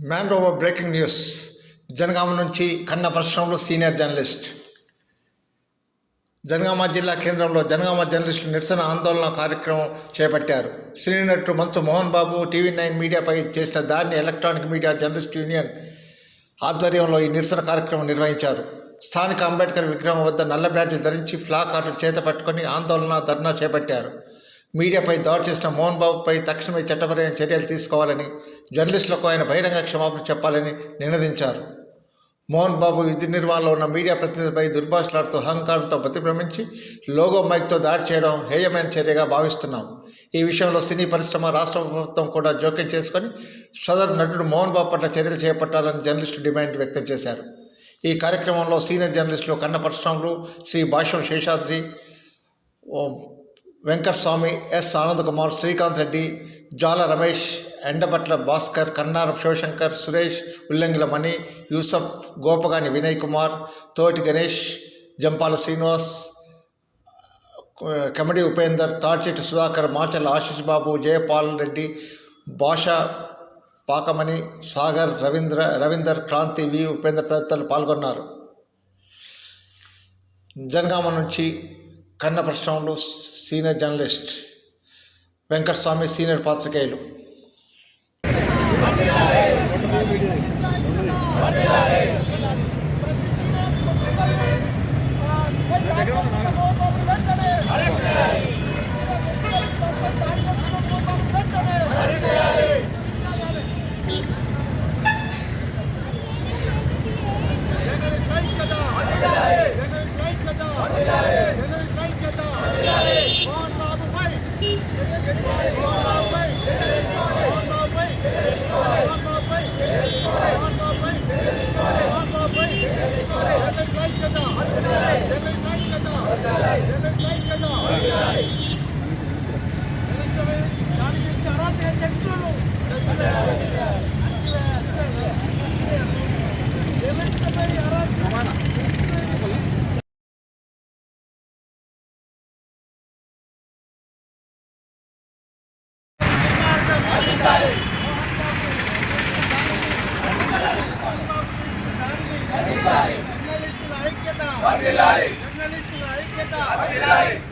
Man rover breaking news. Janagama నుంచి కన్న పరిశ్రమలో సీనియర్ జర్నలిస్ట్. జనగామ జిల్లా కేంద్రంలో జనగామ జర్నలిస్టులు నిరసన ఆందోళన కార్యక్రమం చేపట్టారు. శ్రీనటుడు నటుడు మంచు మోహన్ బాబు టీవీ నైన్ మీడియాపై చేసిన దాడిని ఎలక్ట్రానిక్ మీడియా జర్నలిస్ట్ యూనియన్ ఆధ్వర్యంలో ఈ నిరసన కార్యక్రమం నిర్వహించారు. స్థానిక అంబేద్కర్ విగ్రహం వద్ద నల్ల బ్యాడ్జీలు ధరించి ఫ్లాకార్డులు చేత పట్టుకొని ఆందోళన ధర్నా చేపట్టారు. మీడియాపై దాడి చేసిన మోహన్ బాబుపై తక్షణమే చట్టపరమైన చర్యలు తీసుకోవాలని జర్నలిస్టులకు ఆయన బహిరంగ క్షమాపణ చెప్పాలని నినదించారు. మోహన్ బాబు విధి నిర్మాణంలో ఉన్న మీడియా ప్రతినిధులపై దుర్భాషలాడుతూ అహంకారంతో ప్రతిభ్రమించి లోగో మైక్తో దాడి చేయడం హేయమైన చర్యగా భావిస్తున్నాం. ఈ విషయంలో సినీ పరిశ్రమ రాష్ట్ర ప్రభుత్వం కూడా జోక్యం చేసుకొని సదరు నటుడు మోహన్ బాబు పట్ల చర్యలు చేపట్టాలని జర్నలిస్టులు డిమాండ్ వ్యక్తం చేశారు. ఈ కార్యక్రమంలో సీనియర్ జర్నలిస్టులు కన్న పరిశ్రమలు శ్రీ భాష్యం శేషాద్రి వెంకటస్వామి ఎస్. ఆనందకుమార్ శ్రీకాంత్ రెడ్డి జాల రమేష్ ఎండపట్ల భాస్కర్ కన్నార శివశంకర్ సురేష్ ఉల్లంగిల మణి యూసఫ్ గోపగాని వినయ్ కుమార్ తోటి గణేష్ జంపాల శ్రీనివాస్ కమడి ఉపేందర్ తాడ్చెట్టు సుధాకర్ మాచల్ ఆశీష్ బాబు జయపాల్ రెడ్డి భాష పాకమణి సాగర్ రవీంద్ర రవీందర్ క్రాంతి వి. ఉపేంద్ర తదితరులు పాల్గొన్నారు. జనగామ నుంచి కన్న పరిశ్రమలో సీనియర్ జర్నలిస్ట్ వెంకటస్వామి సీనియర్ పాత్రికేయులు.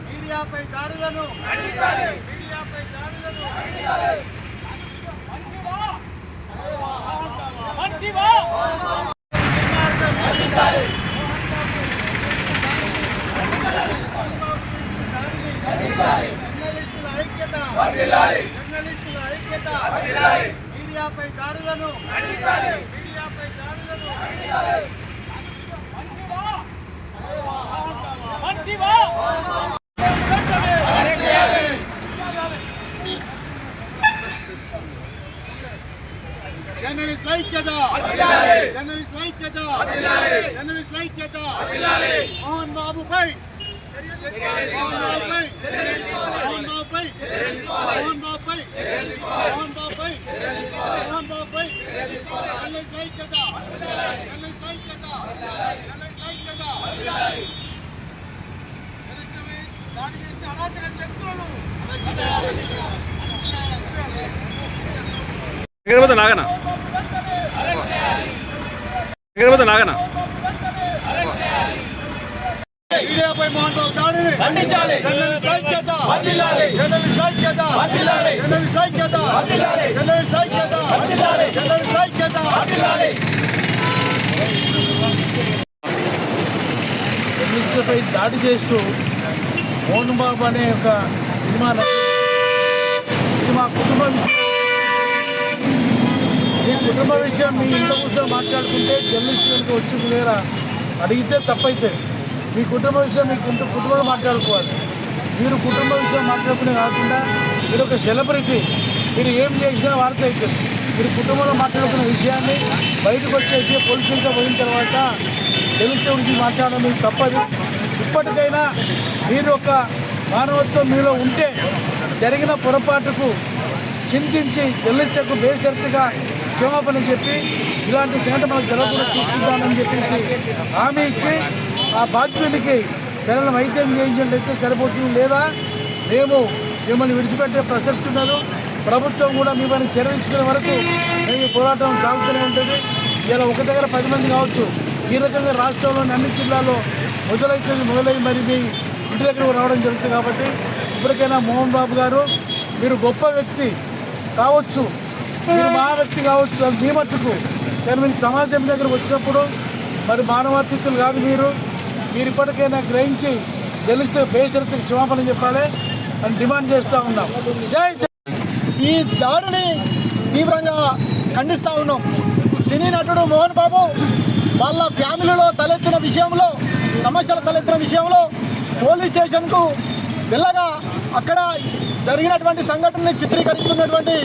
మీడియాపై దాడులను మీడియాపై దాడులను జర్నలిస్టుల ఐక్యత జర్నలిస్టుల ఐక్యత మీడియాపై దాడులను మీడియాపై దాడులను. జర్నలిస్ట్ ఐక్యత జర్నలిస్ట్ ఐక్యత జర్నలిస్ట్ ఐక్యత. మోహన్ బాబుపై దాడి చేసే అరాచక శక్తులను ఎక్కడ పోతా నాగనా ఎక్కడ పోతా నాగనా మీడియాపై మోహన్ బాబు దాడిని ఖండించాలి. జర్నలిస్ట్ ఐక్యత. జర్నలిస్ట్ ఐక్యత. జర్నలిస్ట్ ఐక్యత. జర్నలిస్ట్ ఐక్యత. జర్నలిస్ట్ ఐక్యత. ఎన్నికలపై దాడి చేస్తూ మోహన్ బాబు అనే ఒక సినిమా. ఇది మా కుటుంబ విషయం. మీ కుటుంబ విషయం మీ ఇంట్లో కూర్చొని మాట్లాడుకుంటే జర్నలిస్టులకు వచ్చి లేరా అడిగితే తప్పైతే మీ కుటుంబ విషయం మీ కుటుంబ కుటుంబంలో మాట్లాడుకోవాలి. మీరు కుటుంబ విషయం మాట్లాడుకునే కాకుండా మీరు ఒక సెలబ్రిటీ మీరు ఏం చేసినా వార్త అవుతుంది మీరు కుటుంబంలో మాట్లాడుకున్న విషయాన్ని బయటకు వచ్చేసి పోలీసులతో పోయిన తర్వాత తెలుగు గురించి మాట్లాడడం మీకు తప్పదు. ఇప్పటికైనా మీరు ఒక మానవత్వం మీలో ఉంటే జరిగిన పొరపాటుకు చింతించి చెల్లించకు బేచరితగా క్షమాపణ చెప్పి ఇలాంటి చేత మనకు జరగకుండా చూసుకుంటామని చెప్పేసి హామీ ఇచ్చి ఆ బాధితునికి సరైన వైద్యం చేయించినట్లయితే సరిపోతుంది లేదా? మేము మిమ్మల్ని విడిచిపెట్టే ప్రసక్తి ఉండదు ప్రభుత్వం కూడా మిమ్మల్ని పని వరకు మేము పోరాటం సాగుతూనే ఉంటుంది. ఇలా ఒక దగ్గర పది మంది కావచ్చు. ఈ రకంగా రాష్ట్రంలోని అన్ని జిల్లాల్లో మొదలైతుంది మొదలై మరి మీ ఇంటి దగ్గరకు రావడం జరుగుతుంది కాబట్టి ఇప్పటికైనా మోహన్ బాబు గారు మీరు గొప్ప వ్యక్తి కావచ్చు. మీరు మా వ్యక్తి కావచ్చు అది మీ మట్టుకు. కానీ మీరు సమాజం దగ్గర వచ్చినప్పుడు మరి మానవాతీతులు కాదు మీరు. మీరు ఇప్పటికైనా గ్రహించి గెలిస్తే బేషరతుకు క్షమాపణ చెప్పాలి అని డిమాండ్ చేస్తూ ఉన్నాం. జై. ఈ దాడిని తీవ్రంగా ఖండిస్తూ ఉన్నాం. సినీ నటుడు మోహన్ బాబు వాళ్ళ ఫ్యామిలీలో తలెత్తిన విషయంలో సమస్యలు తలెత్తిన విషయంలో పోలీస్ స్టేషన్కు వెళ్ళగా అక్కడ జరిగినటువంటి సంఘటనని చిత్రీకరిస్తున్నటువంటి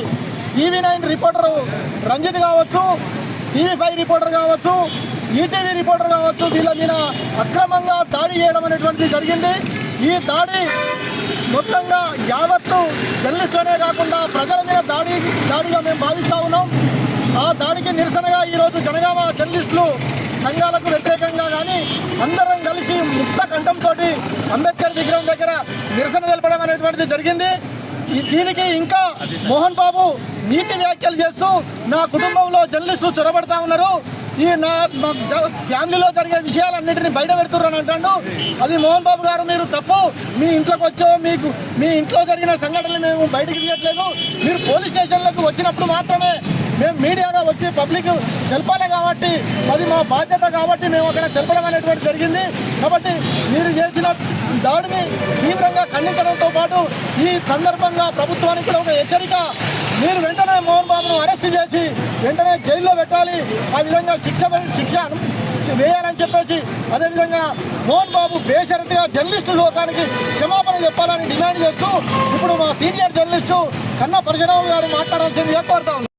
టీవీ నైన్ రిపోర్టరు రంజిత్ కావచ్చు టీవీ ఫైవ్ రిపోర్టర్ కావచ్చు ఈటీవీ రిపోర్టర్ కావచ్చు వీళ్ళ మీద అక్రమంగా దాడి చేయడం అనేటువంటిది జరిగింది. ఈ దాడి మొత్తంగా యావత్తు జర్నలిస్టులనే కాకుండా ప్రజల మీద దాడి దాడిగా మేము భావిస్తూ ఉన్నాం. ఆ దాడికి నిరసనగా ఈరోజు జనగామ జర్నలిస్టులు సంఘాలకు వ్యతిరేకంగా కానీ అందరం కలిసి ముక్త కంఠంతో అంబేద్కర్ విగ్రహం దగ్గర నిరసన తెలపడం అనేటువంటిది జరిగింది. దీనికి ఇంకా మోహన్ బాబు నీతి వ్యాఖ్యలు చేస్తూ నా కుటుంబంలో జర్నలిస్టులు చొరబడతా ఉన్నారు. ఈ నా జ- ఫ్యామిలీలో జరిగే విషయాలన్నింటినీ బయట పెడుతున్నాను అంటాడు. అది మోహన్ బాబు గారు మీరు తప్పు. మీ ఇంట్లోకి వచ్చో మీకు మీ ఇంట్లో జరిగిన సంఘటనలు మేము బయటకు తీయట్లేదు. మీరు పోలీస్ స్టేషన్లకు వచ్చినప్పుడు మాత్రమే మేము మీడియాగా వచ్చి పబ్లిక్ తెలపాలి కాబట్టి అది మా బాధ్యత కాబట్టి మేము అక్కడ తెలపడం అనేటువంటి జరిగింది. కాబట్టి మీరు చేసిన దాడిని తీవ్రంగా ఖండించడంతో పాటు ఈ సందర్భంగా ప్రభుత్వానికి కూడా ఒక హెచ్చరిక. మీరు వెంటనే మోహన్ బాబును అరెస్ట్ చేసి వెంటనే జైల్లో పెట్టాలి. ఆ విధంగా శిక్ష శిక్ష వేయాలని చెప్పేసి అదేవిధంగా మోహన్ బాబు బేషరతుగా జర్నలిస్టు లోకానికి క్షమాపణ చెప్పాలని డిమాండ్ చేస్తూ ఇప్పుడు మా సీనియర్ జర్నలిస్టు కన్నా పరశురావు గారు మాట్లాడాల్సింది కోరుతా